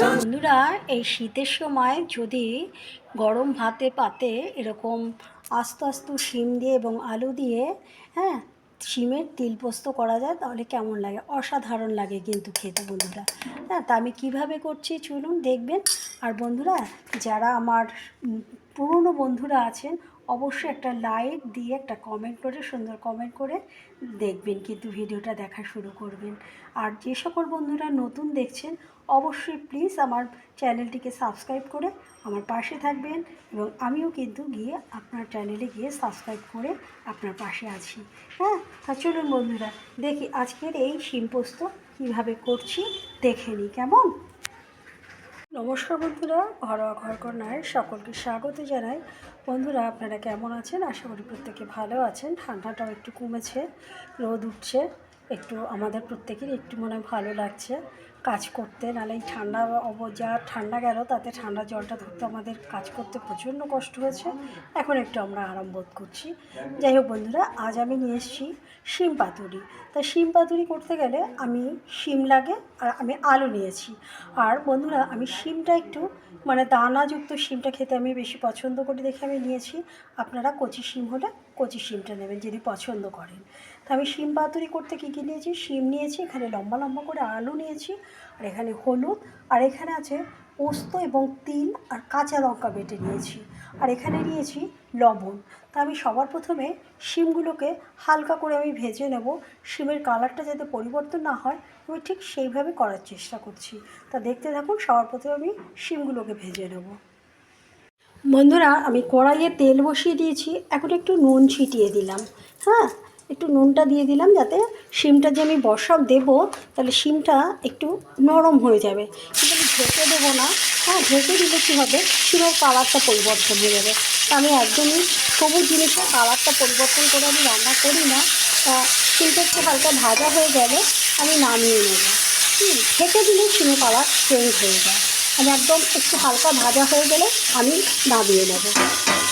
বন্ধুরা, এই শীতের সময় যদি গরম ভাতে পাতে এরকম আস্ত আস্ত শিম দিয়ে এবং আলু দিয়ে হ্যাঁ শিমের তিল পোস্ত করা যায়, তাহলে কেমন লাগে? অসাধারণ লাগে কিন্তু খেতে বন্ধুরা। হ্যাঁ তা আমি কীভাবে করছি চলুন দেখবেন। আর বন্ধুরা, যারা আমার পুরনো বন্ধুরা আছেন অবশ্যই একটা লাইক দিয়ে একটা কমেন্ট করে, সুন্দর কমেন্ট করে দেখবেন, কিন্তু ভিডিওটা দেখা শুরু করবেন। আর যে সকল বন্ধুরা নতুন দেখছেন, অবশ্যই প্লিজ আমার চ্যানেলটিকে সাবস্ক্রাইব করে আমার পাশে থাকবেন এবং আমিও কিন্তু গিয়ে আপনার চ্যানেলে গিয়ে সাবস্ক্রাইব করে আপনার পাশে আছি। হ্যাঁ তা চলুন বন্ধুরা, দেখি আজকের এই শিমপোস্ত কীভাবে করছি, দেখে নিই, কেমন? নমস্কার বন্ধুরা, ঘরোয়া ঘরকন্যায় সকলকে স্বাগত জানাই। বন্ধুরা, আপনারা কেমন আছেন? আশা করি প্রত্যেকে ভালো আছেন। ঠান্ডাটাও একটু কমেছে, রোদ উঠছে, একটু আমাদের প্রত্যেকেরই একটু মনে ভালো লাগছে। কাজ করতে, নাহলে ঠান্ডা অব, যা ঠান্ডা গেল তাতে ঠান্ডা জলটা ধরতে আমাদের কাজ করতে প্রচণ্ড কষ্ট হয়েছে। এখন একটু আমরা আরাম বোধ করছি। যাই হোক বন্ধুরা, আজ আমি নিয়ে এসেছি শিম পাতুরি। তা শিম পাতুরি করতে গেলে আমি শিম লাগে আর আমি আলু নিয়েছি। আর বন্ধুরা, আমি শিমটা একটু মানে দানাযুক্ত শিমটা খেতে আমি বেশি পছন্দ করি দেখে আমি নিয়েছি। আপনারা কচি শিম হলে কচি শিমটা নেবেন যদি পছন্দ করেন। তা আমি শিম পাতুরি করতে কী কী নিয়েছি? শিম নিয়েছি, এখানে লম্বা লম্বা করে আলু নিয়েছি। আর এখানে হলুদ, আর এখানে আছে পোস্ত এবং তিল আর কাঁচা লঙ্কা বেটে নিয়েছি। আর এখানে নিয়েছি লবণ। তা আমি সবার প্রথমে শিমগুলোকে হালকা করে আমি ভেজে নেব। শিমের কালারটা যাতে পরিবর্তন না হয়, আমি ঠিক সেইভাবে করার চেষ্টা করছি। তা দেখতে থাকুন, সবার প্রথমে আমি শিমগুলোকে ভেজে নেব। বন্ধুরা, আমি কড়াইয়ে তেল বসিয়ে দিয়েছি। এখন একটু নুন ছিটিয়ে দিলাম। হ্যাঁ? একটু নুনটা দিয়ে দিলাম যাতে শিমটা যে আমি বসাব দেবো, তাহলে শিমটা একটু নরম হয়ে যাবে। কিন্তু আমি ঢেকে দেবো না। হ্যাঁ ঢেকে দিলে কী হবে? শিমের কালারটা পরিবর্তন হয়ে যাবে। আমি একদমই সবুজ জিনিসের কালারটা পরিবর্তন করে আমি রান্না করি না। তা শিমটা একটু হালকা ভাজা হয়ে গেলে আমি নামিয়ে নেব। হুম, ঢেকে দিলে শিমের কালার চেঞ্জ হয়ে যায়। আমি একদম একটু হালকা ভাজা হয়ে গেলে আমি নামিয়ে নেব।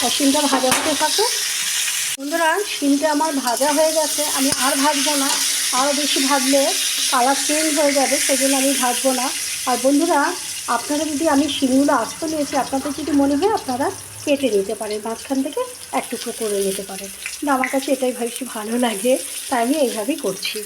তা শিমটা ভাজা হতে থাকে বন্ধুরা, শিমটা আমার ভাজা হয়ে গেছে। আমি আর ভাজবো না আরও বেশি ভাজলে কালার চেঞ্জ হয়ে যাবে, সেজন্য আমি ভাজবো না। আর বন্ধুরা, আপনারা যদি আমি শিমগুলো আস্ত নিয়েছি, আপনাদের যদি মনে হয় আপনারা কেটে নিতে পারেন, মাঝখান থেকে এক টুকরো করে নিতে পারেন। আমার কাছে এটাই বেশি ভালো লাগে, তাই আমি এইভাবেই করছি।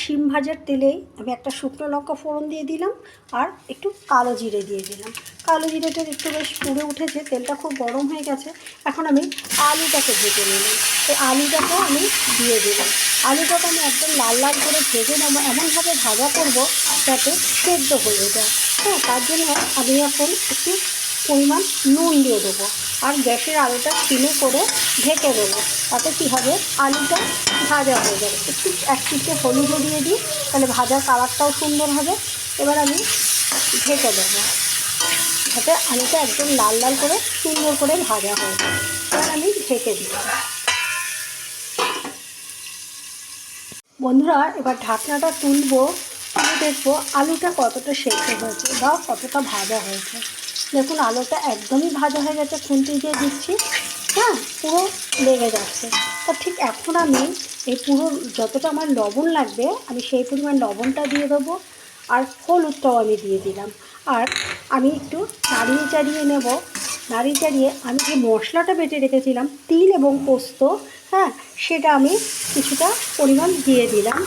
শিম ভাজার তেলেই আমি একটা শুকনো লঙ্কা ফোড়ন দিয়ে দিলাম আর একটু কালো জিরে দিয়ে দিলাম। কালো জিরেটা একটু বেশ পুড়ে উঠেছে, তেলটা খুব গরম হয়ে গেছে। এখন আমি আলুটাকে ভেজে নিলাম। এই আলুটাকেও আমি দিয়ে দিলাম। আলুটাকে আমি একদম লাল লাল করে ভেজে নেব। এমনভাবে ভাজা করব যাতে সেদ্ধ হয়ে যায়। হ্যাঁ তার জন্য আমি এখন একটু পরিমাণ নুন দিয়ে দেবো। আর গ্যাসের আলুটা সিমে করে ঢেকে দেবো। তাতে কী হবে? আলুটা ভাজা হয়ে যাবে। একটু, এক চিটে হলুদও দিয়ে দিই, তাহলে ভাজার কালারটাও সুন্দর হবে। এবার আমি ঢেকে দেবো। যাতে আলুটা একদম লাল লাল করে, সুন্দর করে ভাজা হয়ে যাবে এবার আমি ঢেকে দিলাম বন্ধুরা, এবার ঢাকনাটা তুলবো, তুলে দেখব আলুটা কতটা সেদ্ধ হয়েছে বা কতটা ভাজা হয়েছে। দেখুন, আলুটা একদমই ভাজা হয়ে গেছে, খুন্তি দিয়ে দিচ্ছি। হ্যাঁ পুরো লেগে যাচ্ছে। তা ঠিক এখন আমি এই পুরো যতটা আমার লবণ লাগবে, আমি সেই পরিমাণ লবণটা দিয়ে দেবো, আর হলুদটাও আমি দিয়ে দিলাম। আর আমি একটু নাড়িয়ে চাড়িয়ে নেব। নাড়িয়ে চাড়িয়ে আমি যে মশলাটা বেটে রেখেছিলাম, তিল এবং পোস্ত হ্যাঁ সেটা আমি কিছুটা পরিমাণ দিয়ে দিলাম।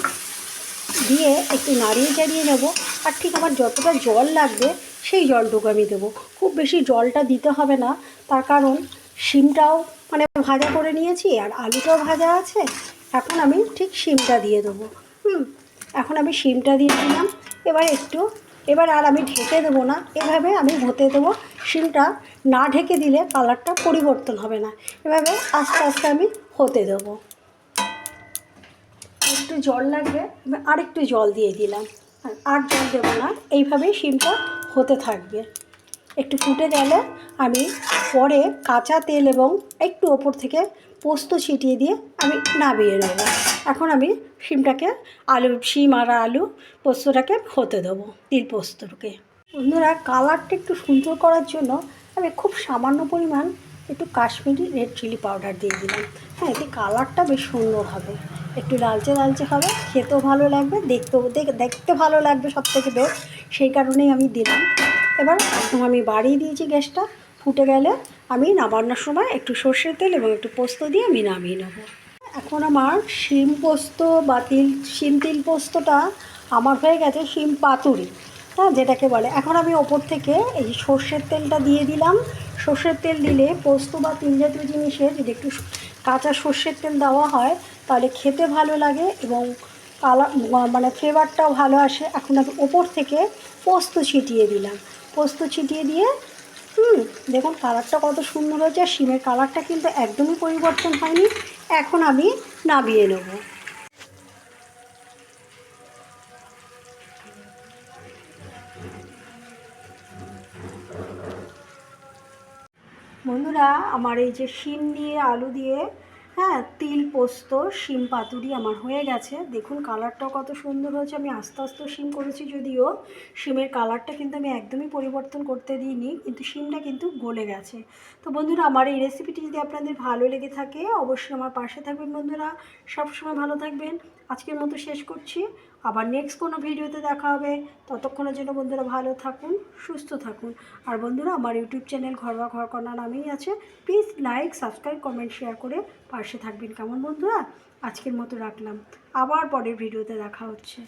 দিয়ে একটু নাড়িয়ে চাড়িয়ে নেব। আর ঠিক আমার যতটা জল লাগবে সেই জলটুকু আমি দেবো। খুব বেশি জলটা দিতে হবে না, তার কারণ শিমটাও মানে ভাজা করে নিয়েছি আর আলুটাও ভাজা আছে। এখন আমি ঠিক শিমটা দিয়ে দেবো। হুম, এখন আমি শিমটা দিয়ে দিলাম। এবার একটু, এবার আর আমি ঢেকে দেবো না। এভাবে আমি হতে দেবো। শিমটা না ঢেকে দিলে কালারটা পরিবর্তন হবে না। এভাবে আস্তে আস্তে আমি হতে দেবো। একটু জল লাগবে আর একটু জল দিয়ে দিলাম। আর জল দেবো না। এইভাবেই শিমটা হতে থাকবে। একটু ফুটে গেলে আমি পরে কাঁচা তেল এবং একটু ওপর থেকে পোস্ত ছিটিয়ে দিয়ে আমি নামিয়ে নেব। এখন আমি শিমটাকে আলু, শিম আর আলু পোস্তটাকে হতে দেবো, তিল পোস্তকে। বন্ধুরা, কালারটা একটু সুন্দর করার জন্য আমি খুব সামান্য পরিমাণ একটু কাশ্মীরি রেড চিলি পাউডার দিয়ে দিলাম। হ্যাঁ এতে কালারটা বেশ সুন্দর হবে। একটু লালচে লালচে হবে, খেতেও ভালো লাগবে, দেখতেও দেখতে ভালো লাগবে সব থেকে বেশ সেই কারণেই আমি দিলাম। এবার আমি বাড়িয়ে দিয়েছি গ্যাসটা, ফুটে গেলে আমি নামানোর সময় একটু সর্ষের তেল এবং একটু পোস্ত দিয়ে আমি নামিয়ে নেব। এখন আমার শিম পোস্ত বা তিল, শিম তিল পোস্তটা আমার হয়ে গেছে শিম পাতুরি হ্যাঁ যেটাকে বলে। এখন আমি ওপর থেকে এই সর্ষের তেলটা দিয়ে দিলাম। সর্ষের তেল দিলে পোস্ত বা তিল জাতীয় জিনিসে যদি একটু কাঁচা সর্ষের তেল দেওয়া হয়, তাহলে খেতে ভালো লাগে এবং কালার মানে ফ্লেভারটাও ভালো আসে। এখন আমি ওপর থেকে পোস্ত ছিটিয়ে দিলাম। পোস্ত ছিটিয়ে দিয়ে, হুম, দেখুন কালারটা কত সুন্দর হয়েছে। আর শিমের কালারটা কিন্তু একদমই পরিবর্তন হয়নি। এখন আমি নামিয়ে নেব। বন্ধুরা, আমার এই যে শিম দিয়ে আলু দিয়ে হ্যাঁ তিল, পোস্ত, শিম পাতুরি আমার হয়ে গেছে। দেখুন কালারটাও কত সুন্দর হয়েছে। আমি আস্তে আস্তে শিম করেছি যদিও, শিমের কালারটা কিন্তু আমি একদমই পরিবর্তন করতে দিইনি, কিন্তু শিমটা কিন্তু গলে গেছে। তো বন্ধুরা, আমার এই রেসিপিটি যদি আপনাদের ভালো লেগে থাকে, অবশ্যই আমার পাশে থাকবেন বন্ধুরা। সবসময় ভালো থাকবেন। আজকের মতো শেষ করছি। আবার নেক্সট কোনো ভিডিওতে দেখা হবে। ততক্ষণের জন্য বন্ধুরা ভালো থাকুন, সুস্থ থাকুন। আর বন্ধুরা, আমার ইউটিউব চ্যানেল ঘরোয়া ঘর কন্যা নামেই আছে। Please like subscribe comment share করে পাশে থাকবেন। কেমন বন্ধুরা? আজকের মতো রাখলাম। আবার পরের ভিডিওতে দেখা হচ্ছে।